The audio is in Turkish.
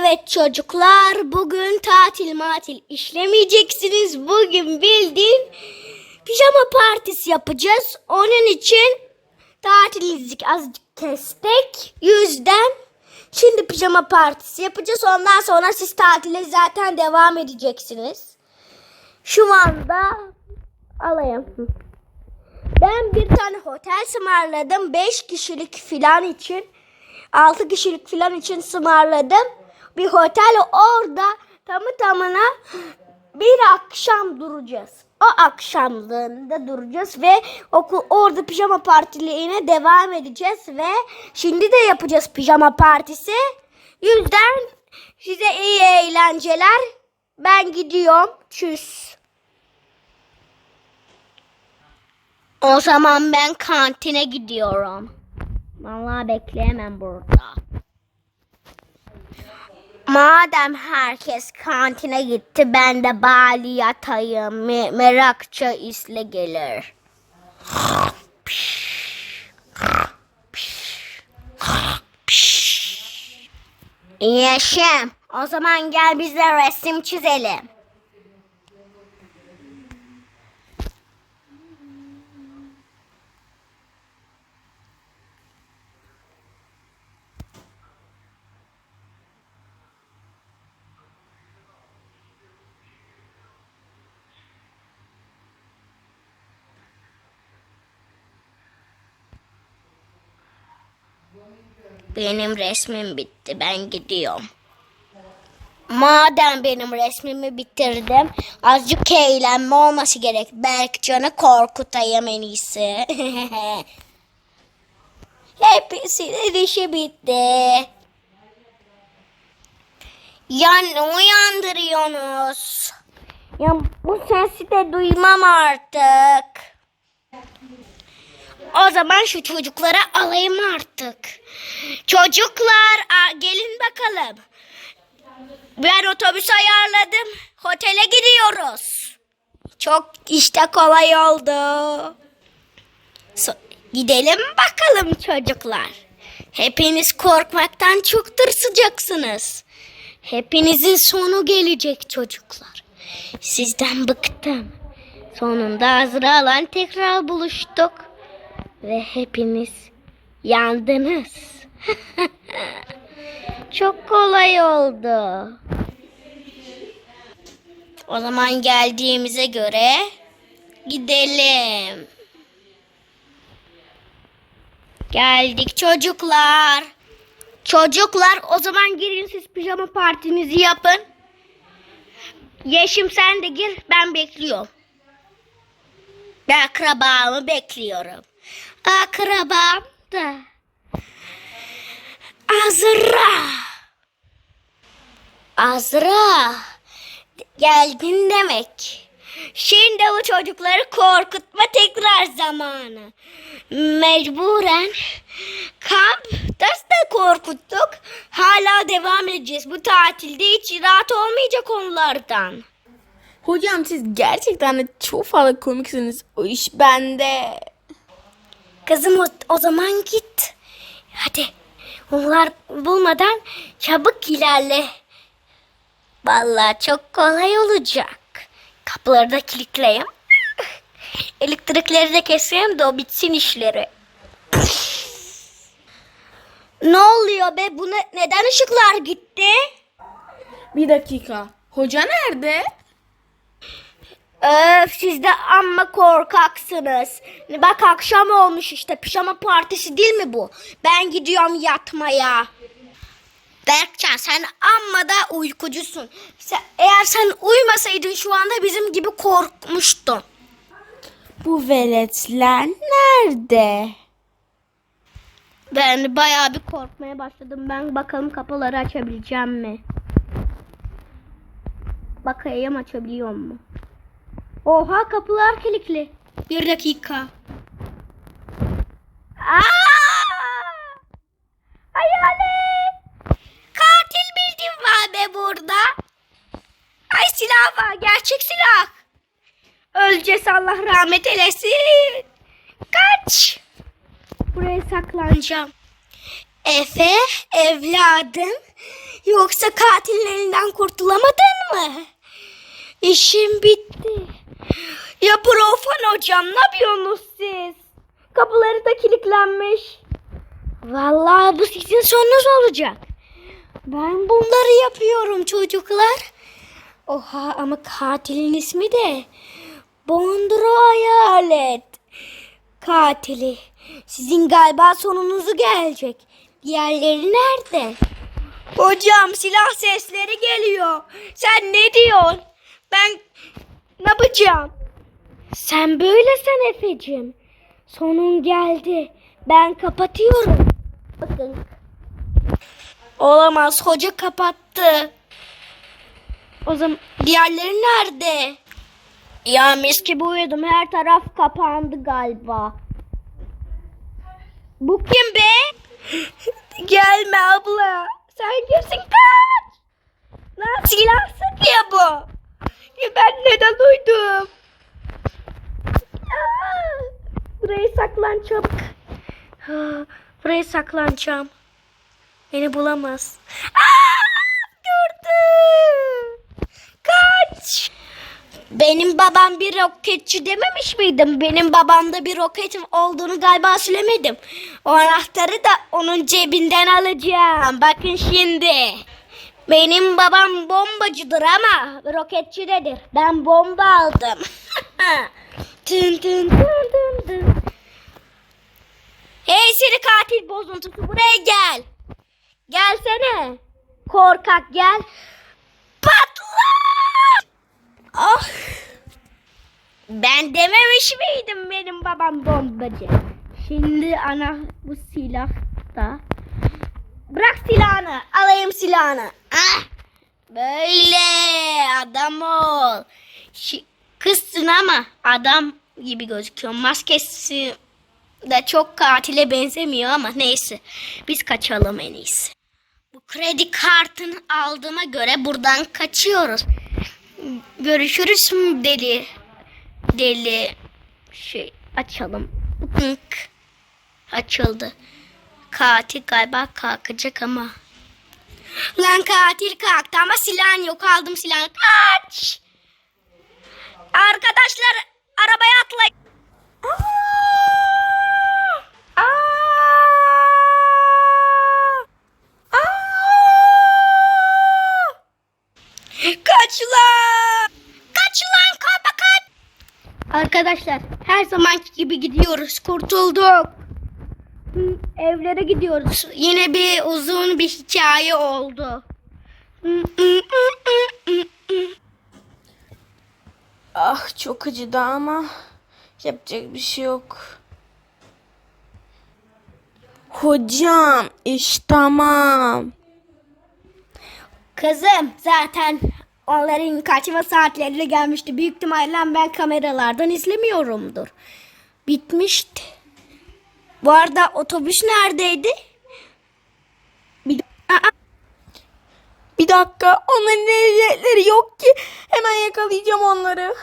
Evet çocuklar bugün tatil matil işlemeyeceksiniz. Bugün bildiğin pijama partisi yapacağız. Onun için tatilinizi azıcık kestik. Yüzden şimdi pijama partisi yapacağız. Ondan sonra siz tatile zaten devam edeceksiniz. Şu anda alayım. Ben bir tane otel ısmarladım. 5 kişilik filan için. 6 kişilik filan için ısmarladım. Bir otel orada tamı tamına bir akşam duracağız. O akşamlığında duracağız ve okul orada pijama partiliğine devam edeceğiz ve şimdi de yapacağız pijama partisi. Yüzden size iyi eğlenceler. Ben gidiyorum. Tschüss. O zaman ben kantine gidiyorum. Vallahi bekleyemem burada. Madem herkes kantine gitti ben de bari yatayım. Me- merakça isle gelir. Yaşım. O zaman gel biz de resim çizelim. Benim resmim bitti. Ben gidiyorum. Madem benim resmimi bitirdim, azıcık eğlenme olması gerek. Berkcan'ı korkutayım en iyisi. Hepsinin işi bitti. Ya ne uyandırıyorsunuz? Ya bu sesi de duymam artık. O zaman şu çocuklara alayım artık. Çocuklar gelin bakalım. Ben otobüs ayarladım. Otele gidiyoruz. Çok işte kolay oldu. So- gidelim bakalım çocuklar. Hepiniz korkmaktan çok tırsıcaksınız. Hepinizin sonu gelecek çocuklar. Sizden bıktım. Sonunda Azra'la tekrar buluştuk. Ve hepiniz yandınız. Çok kolay oldu. O zaman geldiğimize göre gidelim. Geldik çocuklar. Çocuklar o zaman girin siz pijama partinizi yapın. Yeşim sen de gir ben bekliyorum. Ben akrabamı bekliyorum. Akrabam. Azra. Azra. Geldin demek. Şimdi bu çocukları korkutma tekrar zamanı. Mecburen kampta korkuttuk. Hala devam edeceğiz. Bu tatilde hiç rahat olmayacak onlardan. Hocam siz gerçekten de çok fazla komiksiniz. O iş bende. Kızım o, o zaman git. Hadi. Onlar bulmadan çabuk ilerle. Vallahi çok kolay olacak. Kapıları da kilitleyeyim. Elektrikleri de keseyim de o bitsin işleri. ne oluyor be? Bu ne- neden ışıklar gitti? Bir dakika. Hoca nerede? Öf siz de amma korkaksınız. Bak akşam olmuş işte pijama partisi değil mi bu? Ben gidiyorum yatmaya. Berkcan sen amma da uykucusun. Sen, eğer sen uyumasaydın şu anda bizim gibi korkmuştun. Bu veletler nerede? Ben bayağı bir korkmaya başladım. Ben bakalım kapıları açabileceğim mi? Bakayım açabiliyor mu? Oha kapılar kilitli. Bir dakika. Aa! Hayalet! Katil bildim var be burada. Ay silah var. Gerçek silah. Öleceğiz Allah rahmet eylesin. Kaç. Buraya saklanacağım. Efe evladım yoksa katilin elinden kurtulamadın mı? İşim bitti. Ya Profan hocam ne yapıyorsunuz siz? Kapıları da kilitlenmiş. Vallahi bu sizin sonunuz olacak. Ben bunları yapıyorum çocuklar. Oha ama katilin ismi de Bondro Hayalet. Katili. Sizin galiba sonunuzu gelecek. Diğerleri nerede? Hocam silah sesleri geliyor. Sen ne diyorsun? Ben ne yapacağım? Sen böyle sen Efe'cim. Sonun geldi. Ben kapatıyorum. Bakın. Olamaz. Hoca kapattı. O zaman diğerleri nerede? Ya mis gibi uyudum. Her taraf kapandı galiba. Bu kim be? Gelme abla. Sen kimsin kaç? Lan silah sıkıyor bu. Ben neden uydum? Buraya saklan çabuk. Ha, Buraya saklanacağım. Beni bulamaz. Aa, gördü. Kaç. Benim babam bir roketçi dememiş miydim? Benim babamda bir roket olduğunu galiba söylemedim. O anahtarı da onun cebinden alacağım. Bakın şimdi. Benim babam bombacıdır ama roketçidedir. Ben bomba aldım. tın tın tın tın tın. Hey seni katil bozuntusu buraya gel. Gelsene. Korkak gel. Patla! Ah. Ben dememiş miydim benim babam bombacı? Şimdi ana bu silah da. Bırak silahını. Alayım silahını. Ah. Böyle adam ol. Kızsın ama adam gibi gözüküyor. Maskesi de çok katile benzemiyor ama neyse. Biz kaçalım en iyisi. Bu kredi kartını aldığıma göre buradan kaçıyoruz. Görüşürüz mü deli? Deli şey açalım. Açıldı. Katil galiba kalkacak ama. Lan katil kalktı ama silahın yok. Aldım silahını. Kaç! Arkadaşlar arabaya atlayın. Kaç lan! Kaç lan kapa kaç! Arkadaşlar her zamanki gibi gidiyoruz. Kurtulduk. Evlere gidiyoruz. Yine bir uzun bir hikaye oldu. Ah çok acıdı ama yapacak bir şey yok. Hocam iş tamam. Kızım zaten onların kaçma saatleri gelmişti. Büyük ihtimalle ben kameralardan izlemiyorumdur. Bitmişti. Bu arada otobüs neredeydi? Bir... Aa, Bir dakika onların ehliyetleri yok ki. Hemen yakalayacağım onları.